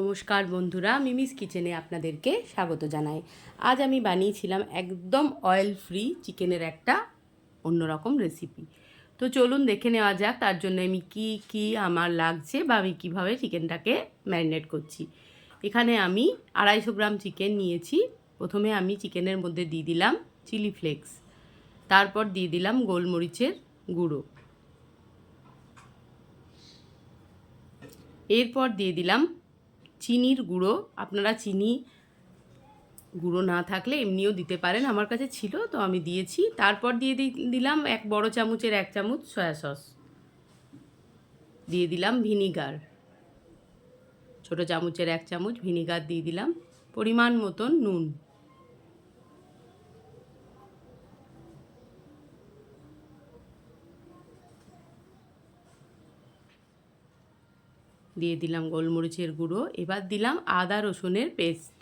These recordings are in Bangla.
নমস্কার বন্ধুরা, মিমিস কিচেনে আপনাদেরকে স্বাগত জানাই। আজ আমি বানিয়েছিলাম একদম অয়েল ফ্রি চিকেনের একটা অন্যরকম রেসিপি তো চলুন দেখে নেওয়া যাক, তার জন্য আমি কি কি আমার লাগছে বা আমি কীভাবে চিকেনটাকে ম্যারিনেট করছি। এখানে আমি আড়াইশো গ্রাম চিকেন নিয়েছি। প্রথমে আমি চিকেনের মধ্যে দিয়ে দিলাম চিলি ফ্লেক্স তারপর দিয়ে দিলাম গোলমরিচের গুঁড়ো। এরপর দিয়ে দিলাম চিনির গুঁড়ো, আপনারা চিনি গুঁড়ো না থাকলে এমনিও দিতে পারেন, আমার কাছে ছিল, তো আমি দিয়েছি। তারপর দিয়ে দিলাম এক বড় চামচের এক চামচ সয়া সস। দিয়ে দিলাম ভিনিগার। ছোটো চামচের এক চামচ ভিনিগার দিয়ে দিলাম। পরিমাণ মতন নুন। দিয়ে দিলাম গোলমরিচের গুঁড়ো। এবার দিলাম আদা রসুনের পেস্ট।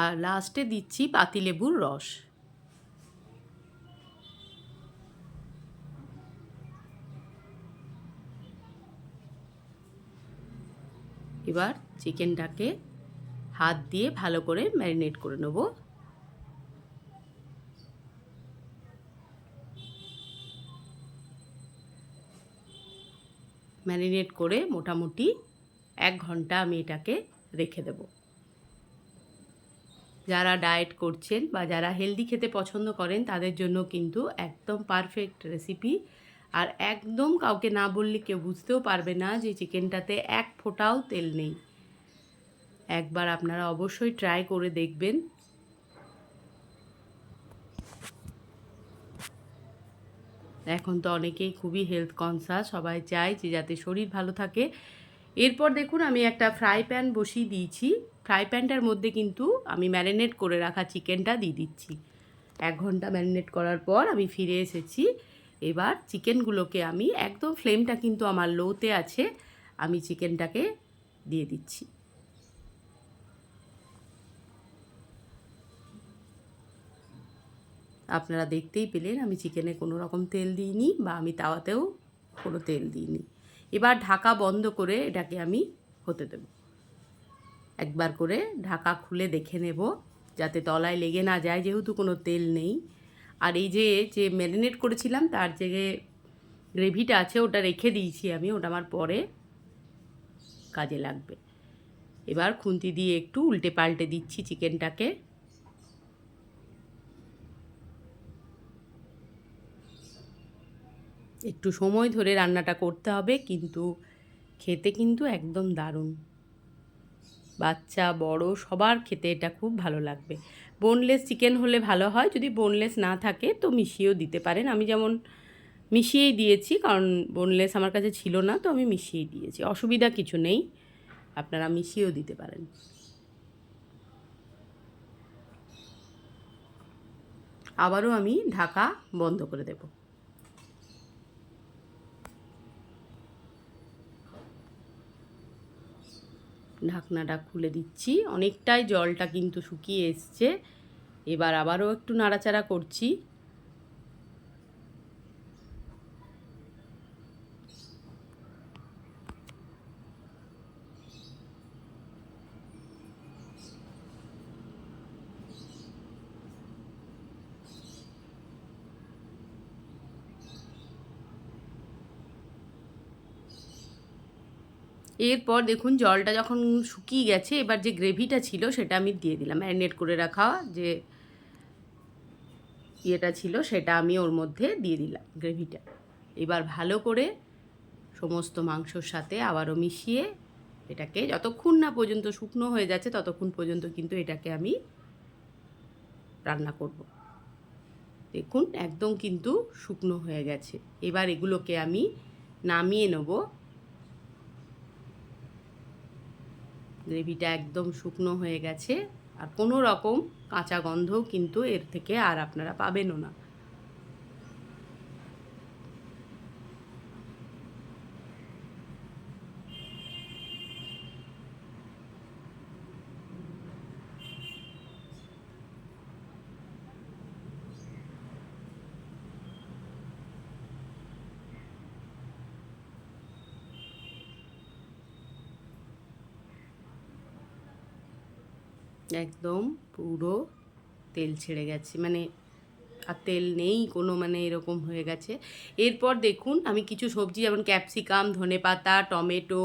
আর লাস্টে দিচ্ছি পাতিলেবুর রস। এবার চিকেনটাকে হাত দিয়ে ভালো করে ম্যারিনেট করে নেব। ম্যারিনেট করে মোটামুটি এক ঘণ্টা আমি এটাকে রেখে দেব। যারা ডায়েট করছেন বা যারা হেলদি খেতে পছন্দ করেন, তাদের জন্য কিন্তু একদম পারফেক্ট রেসিপি। আর একদম কাউকে না বললে কেউ বুঝতেও পারবে না যে চিকেনটাতে এক ফোঁটাও তেল নেই। একবার আপনারা অবশ্যই ট্রাই করে দেখবেন। এখন তো অনেকেই খুবই হেলথ কনসাস সবাই চায় যে যাতে শরীর ভালো থাকে। এরপর দেখুন, আমি একটা ফ্রাই প্যান বসিয়ে দিয়েছি। ফ্রাই প্যানটার মধ্যে কিন্তু আমি ম্যারিনেট করে রাখা চিকেনটা দিয়ে দিচ্ছি। এক ঘণ্টা ম্যারিনেট করার পর আমি ফিরে এসেছি। এবার চিকেনগুলোকে আমি একদম ফ্লেমটা কিন্তু আমার লোতে আছে, আমি চিকেনটাকে দিয়ে দিচ্ছি। আপনারা দেখতেই পেলেন আমি চিকেনে কোনো রকম তেল দিইনি বা আমি তাওয়াতেও কোনো তেল দিইনি। এবার ঢাকা বন্ধ করে এটাকে আমি হতে দেব। একবার করে ঢাকা খুলে দেখে নেব যাতে তলায় লেগে না যায়, যেহেতু কোনো তেল নেই। আর এই যে যে ম্যারিনেট করেছিলাম তার যে গ্রেভিটা আছে ওটা রেখে দিয়েছি আমি, ওটা আমার পরে কাজে লাগবে। এবার খুন্তি দিয়ে একটু উল্টে পাল্টে দিচ্ছি চিকেনটাকে। একটু সময় ধরে রান্নাটা করতে হবে, কিন্তু খেতে কিন্তু একদম দারুণ। বাচ্চা, বড়, সবার খেতে এটা খুব ভালো লাগবে। বোনলেস চিকেন হলে ভালো হয়, যদি বোনলেস না থাকে তো মিশিয়েও দিতে পারেন। আমি যেমন মিশিয়েই দিয়েছি, কারণ বোনলেস আমার কাছে ছিল না, তো আমি মিশিয়েই দিয়েছি। অসুবিধা কিছু নেই, আপনারা মিশিয়েও দিতে পারেন। আবারও আমি ঢাকা বন্ধ করে দেবো। ঢাকনাটা খুলে দিচ্ছি। অনেকটাই জলটা কিন্তু শুকিয়ে এসছে। এবার আবারও একটু নাড়াচাড়া করছি। এরপর দেখুন জলটা যখন শুকিয়ে গেছে, এবার যে গ্রেভিটা ছিল সেটা আমি দিয়ে দিলাম। ম্যারিনেট করে রাখা যে ইয়েটা ছিল সেটা আমি ওর মধ্যে দিয়ে দিলাম গ্রেভিটা। এবার ভালো করে সমস্ত মাংসর সাথে আবারও মিশিয়ে এটাকে যতক্ষণ না পর্যন্ত শুকনো হয়ে যাচ্ছে ততক্ষণ পর্যন্ত কিন্তু এটাকে আমি রান্না করব। দেখুন একদম কিন্তু শুকনো হয়ে গেছে। এবার এগুলোকে আমি নামিয়ে নেব গ্রেভিটা একদম শুকনো হয়ে গেছে আর কোনো রকম কাঁচা গন্ধও কিন্তু এর থেকে আর আপনারা পাবেনও না। একদম পুরো তেল ছেড়ে গেছে। মানে আর তেল নেই, কোনো মানে এরকম হয়ে গেছে। এরপর দেখুন, আমি কিছু সবজি যেমন ক্যাপসিকাম ধনেপাতা টমেটো,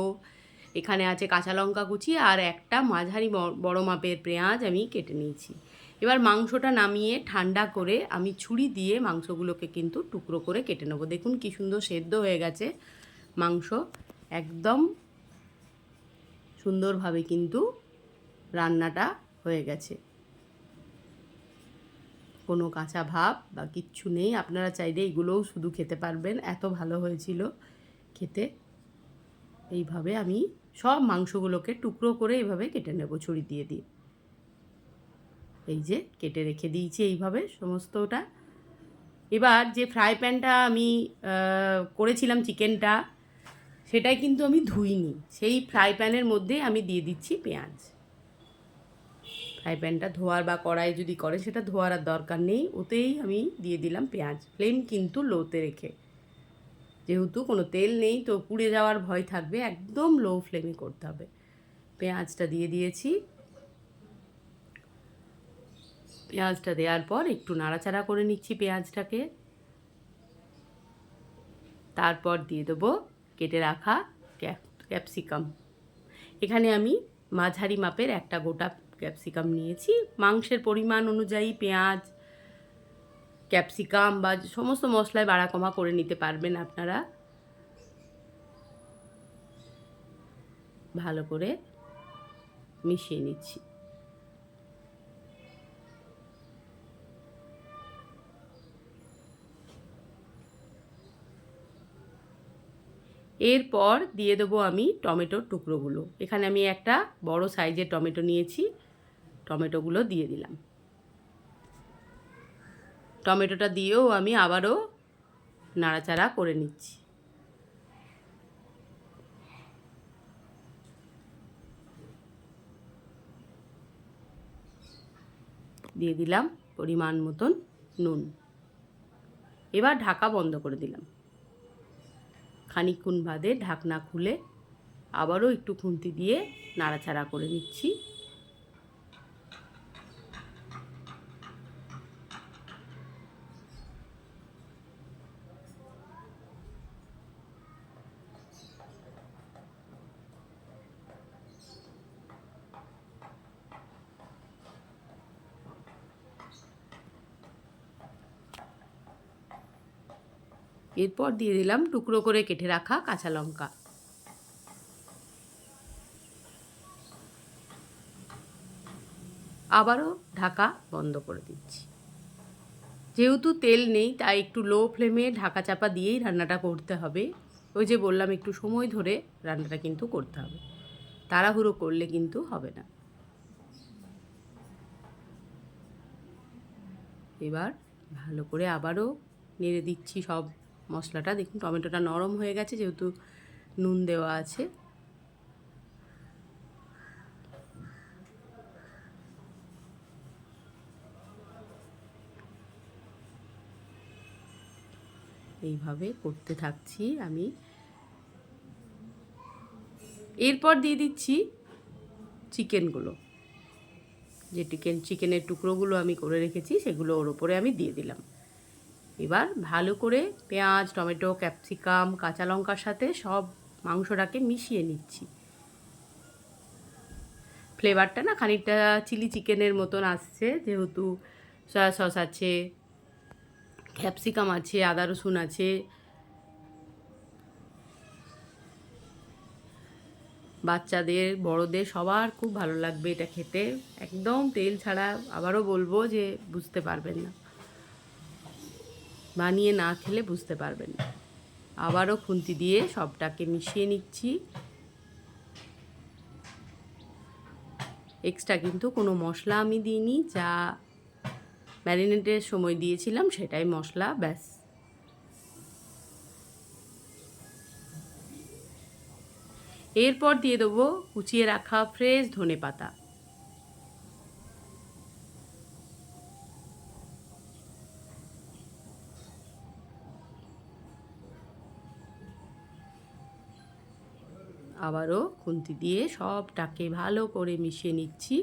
এখানে আছে কাঁচা লঙ্কা কুচি আর একটা মাঝারি বড় মাপের পেঁয়াজ আমি কেটে নিয়েছি। এবার মাংসটা নামিয়ে ঠান্ডা করে আমি ছুরি দিয়ে মাংসগুলোকে কিন্তু টুকরো করে কেটে নেব। দেখুন কি সুন্দর সেদ্ধ হয়ে গেছে মাংস। একদম সুন্দরভাবে কিন্তু রান্নাটা হয়ে গেছে। কোনো কাঁচা ভাব বা কিচ্ছু নেই, আপনারা চাইলে এগুলোও শুধু খেতে পারবেন। এত ভালো হয়েছিল খেতে। এইভাবে আমি সব মাংসগুলোকে টুকরো করে এইভাবে কেটে নেব, ছুরি দিয়ে দিয়ে। এই যে কেটে রেখে দিয়েছি এইভাবে সমস্তটা। এবার যে ফ্রাই প্যানটা আমি করেছিলাম চিকেনটা, সেটাই কিন্তু আমি ধুইনি। সেই ফ্রাই প্যানের মধ্যে আমি দিয়ে দিচ্ছি পেঁয়াজ। ফ্রাই প্যানটা ধোয়ার বা কড়াই যদি করে, সেটা ধোয়ার আর দরকার নেই। ওতেই আমি দিয়ে দিলাম পেঁয়াজ। ফ্লেম কিন্তু লোতে রেখে। যেহেতু কোনো তেল নেই, তো পুড়ে যাওয়ার ভয় থাকবে। একদম লো ফ্লেমে করতে হবে। পেঁয়াজটা দিয়ে দিয়েছি। পেঁয়াজটা দেওয়ার পর একটু নাড়াচাড়া করে নিচ্ছি পেঁয়াজটাকে। তারপর দিয়ে দেবো কেটে রাখা ক্যাপ, ক্যাপসিকাম। এখানে আমি মাঝারি মাপের একটা গোটা ক্যাপসিকাম নিয়েছি। মাংসের পরিমাণ অনুযায়ী পেঁয়াজ ক্যাপসিকাম বা সমস্ত মশলায় বাড়া কমা করে নিতে পারবেন আপনারা। ভালো করে মিশিয়ে নিচ্ছি। এরপর দিয়ে দেবো আমি টমেটোর টুকরোগুলো। এখানে আমি একটা বড় সাইজের টমেটো নিয়েছি। টমেটোগুলো দিয়ে দিলাম। টমেটোটা দিয়েও আমি আবারও নাড়াচাড়া করে নিচ্ছি। দিয়ে দিলাম পরিমাণ মতন নুন। এবার ঢাকা বন্ধ করে দিলাম। খানিকক্ষণ বাদে ঢাকনা খুলে আবারও একটু খুন্তি দিয়ে নাড়াচাড়া করে নিচ্ছি। এরপর দিয়ে দিলাম টুকরো করে কেটে রাখা কাঁচা লঙ্কা। আবারও ঢাকা বন্ধ করে দিচ্ছি। যেহেতু তেল নেই, তাই একটু লো ফ্লেমে ঢাকা চাপা দিয়েই রান্নাটা করতে হবে। ওই যে বললাম, একটু সময় ধরে রান্নাটা কিন্তু করতে হবে। তাড়াহুড়ো করলে কিন্তু হবে না। এবার ভালো করে আবারও নেড়ে দিচ্ছি সব মশলাটা দেখুন, টমেটোটা নরম হয়ে গেছে, যেহেতু নুন দেওয়া আছে। এইভাবে করতে থাকছি আমি। এরপর দিয়ে দিচ্ছি চিকেনগুলো। যে চিকেন, চিকেনের টুকরোগুলো আমি করে রেখেছি, সেগুলো ওর ওপরে আমি দিয়ে দিলাম। এবার ভালো করে পেঁয়াজ, টমেটো, ক্যাপসিকাম, কাঁচা লঙ্কার সাথে সব মাংসটাকে মিশিয়ে নিচ্ছি। ফ্লেভারটা না খানিকটা চিলি চিকেনের মতন আসছে, যেহেতু সয়া সস আছে, ক্যাপসিকাম আছে, আদা রসুন আছে। বাচ্চাদের, বড়দের, সবার খুব ভালো লাগবে এটা খেতে। একদম তেল ছাড়া আবারও বলব যে বুঝতে পারবেন না। বানিয়ে না খেলে বুঝতে পারবেন না। আবারও খুন্তি দিয়ে সবটাকে মিশিয়ে নিচ্ছি। এক্সট্রা কিন্তু কোনো মশলা আমি দিইনি, যা ম্যারিনেটের সময় দিয়েছিলাম সেটাই মশলা, ব্যাস। এরপর দিয়ে দেবো কুচিয়ে রাখা ফ্রেশ ধনে পাতা আবারও খুন্তি দিয়ে সবটাকে ভালো করে মিশিয়ে নিচ্ছি।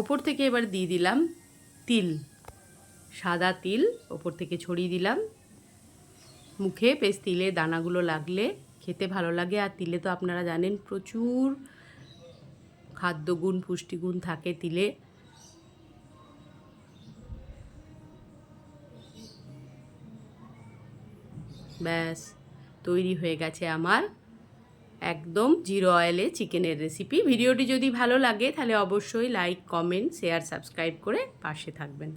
ওপর থেকে এবার দিয়ে দিলাম তিল। সাদা তিল ওপর থেকে ছড়িয়ে দিলাম। মুখে বেশ তিলের দানাগুলো লাগলে খেতে ভালো লাগে। আর তিলে তো আপনারা জানেন প্রচুর খাদ্যগুণ পুষ্টিগুণ থাকে তিলে। ব্যাস, তৈরি হয়ে গেছে আমার একদম জিরো অয়েলে চিকেনের রেসিপি ভিডিওটি যদি ভালো লাগে, তাহলে অবশ্যই লাইক কমেন্ট শেয়ার সাবস্ক্রাইব করে পাশে থাকবেন।